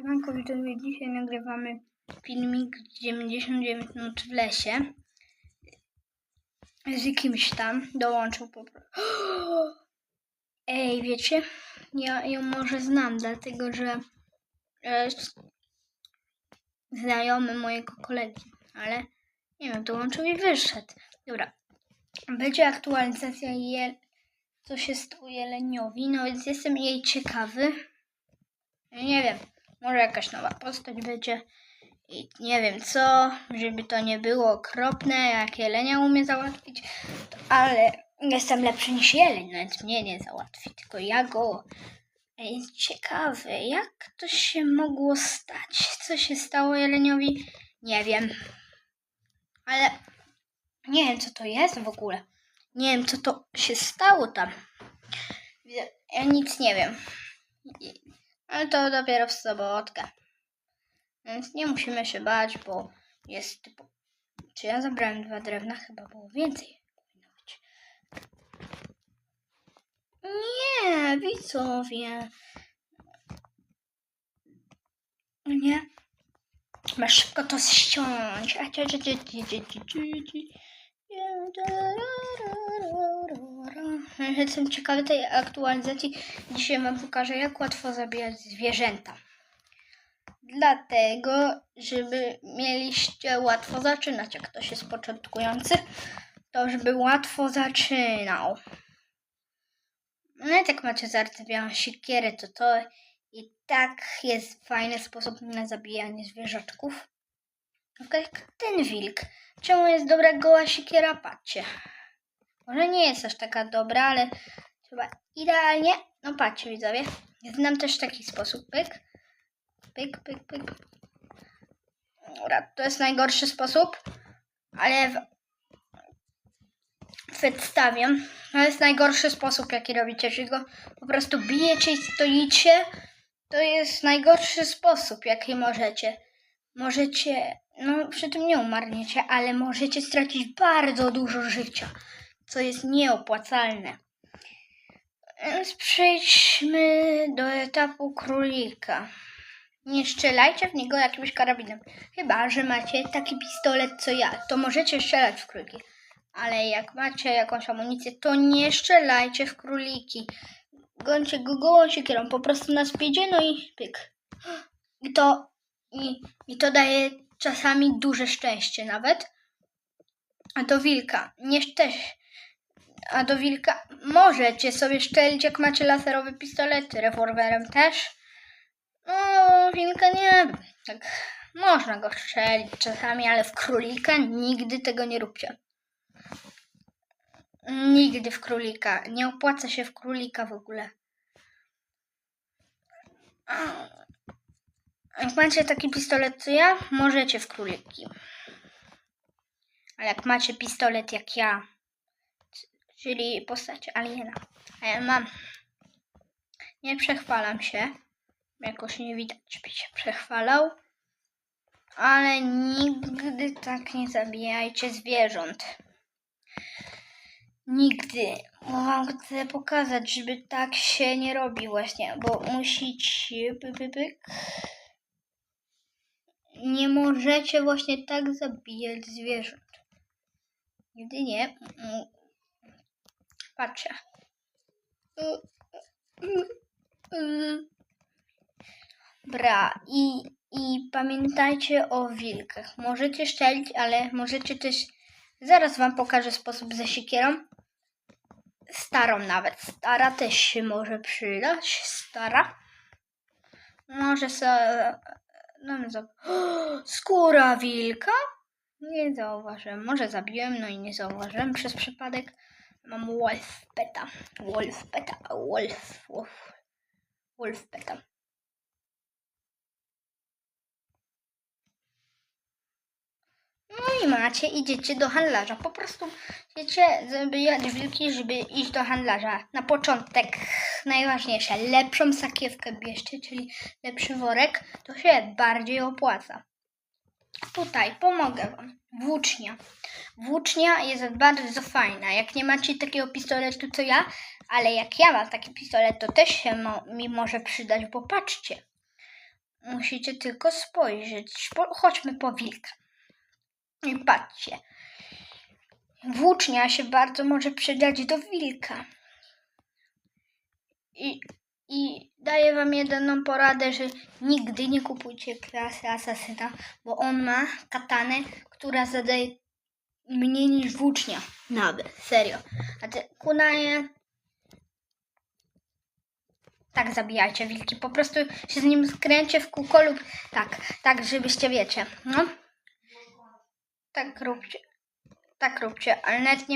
Siemanko widzowie, dzisiaj nagrywamy filmik 99 minut w lesie. Z jakimś tam dołączył po prostu. Ej, wiecie? Ja ją może znam, dlatego że jest znajomy mojego kolegi, ale nie wiem, dołączył i wyszedł. Dobra, będzie aktualizacja co się stało jeleniowi, no więc jestem jej ciekawy. Nie wiem, może jakaś nowa postać będzie i nie wiem co, żeby to nie było okropne, jak jelenia umie załatwić, to, ale jestem lepszy niż jeleń, więc mnie nie załatwi, tylko ja go. Ej, ciekawe, jak to się mogło stać? Co się stało jeleniowi? Nie wiem. Ale nie wiem, co to jest w ogóle. Nie wiem, co to się stało tam. Ja nic nie wiem ale to dopiero w sobotkę. Więc nie musimy się bać, bo jest typu... Czy ja zabrałem dwa drewna? Chyba było więcej. Nie, widzowie. Nie. Masz szybko to ściąć. A. Jestem ciekawy tej aktualizacji. Dzisiaj Wam pokażę, jak łatwo zabijać zwierzęta. Dlatego, żeby mieliście łatwo zaczynać, jak ktoś jest początkujący, to żeby łatwo zaczynał. No i jak macie zardzewiałą siekierę, to to i tak jest fajny sposób na zabijanie zwierzaczków. Tak jak ten wilk. Czemu jest dobra goła siekiera? Patrzcie. Może nie jest aż taka dobra, ale chyba idealnie. No patrzcie widzowie. Znam też taki sposób. Pyk. Pyk, pyk, pyk. Dobra, to jest najgorszy sposób, ale w... przedstawiam. To jest najgorszy sposób, jaki robicie, jeżeli go po prostu bijecie i stoicie. To jest najgorszy sposób, jaki możecie. Możecie, no przy tym nie umarniecie, ale możecie stracić bardzo dużo życia, co jest nieopłacalne. Więc przejdźmy do etapu królika. Nie strzelajcie w niego jakimś karabinem. Chyba, że macie taki pistolet co ja, to możecie strzelać w króliki. Ale jak macie jakąś amunicję, to nie strzelajcie w króliki. Gońcie go gołą siekierą, po prostu na spiedzie, no i pyk. I to, i, i to daje czasami duże szczęście nawet. A do wilka, nie też. A do wilka możecie sobie szczelić, jak macie laserowe pistolety, rewolwerem też. No, wilka nie. Tak, można go strzelić czasami, ale w królika nigdy tego nie róbcie. Nigdy w królika. Nie opłaca się w królika w ogóle. Jak macie taki pistolet co ja, możecie w króliki. Ale jak macie pistolet jak ja, czyli postać aliena, a ja mam, nie przechwalam się, jakoś nie widać, by się przechwalał, ale nigdy tak nie zabijajcie zwierząt. Nigdy. Wam chcę pokazać, żeby tak się nie robi właśnie, bo musicie... By, by, by. Nie możecie właśnie tak zabijać zwierząt. Jedynie... mm, Patrzcie. Bra. I, I pamiętajcie o wilkach. Możecie szczelić, ale możecie też... Zaraz wam pokażę sposób ze siekierą. Starą nawet. Stara też się może przydać. Stara. Może sobie... No, nie za... Skóra wilka? Nie zauważyłem. Może zabiłem, no i nie zauważyłem przez przypadek. Mam wolf peta. Wolf peta. Wolf. Wolf. Wolf peta. No i macie, idziecie do handlarza. Po prostu wiecie, zabijać wilki, żeby iść do handlarza. Na początek najważniejsze, lepszą sakiewkę bierzcie, czyli lepszy worek, to się bardziej opłaca. Tutaj pomogę Wam. Włócznia. Włócznia jest bardzo fajna. Jak nie macie takiego pistoletu co ja, ale jak ja mam taki pistolet, to też się mo- mi może przydać, bo patrzcie. musicie tylko spojrzeć. Po, chodźmy po wilka. I patrzcie. Włócznia się bardzo może przydać do wilka. I, I daję wam jedyną poradę, że nigdy nie kupujcie klasy asasyna, bo on ma katanę, która zadaje mniej niż włócznia. Nawet, serio. A te kunaje... Tak zabijajcie wilki. Po prostu się z nim skręcie w kółko lub tak, tak, żebyście wiecie. No. Tak róbcie. Tak róbcie, ale nawet nie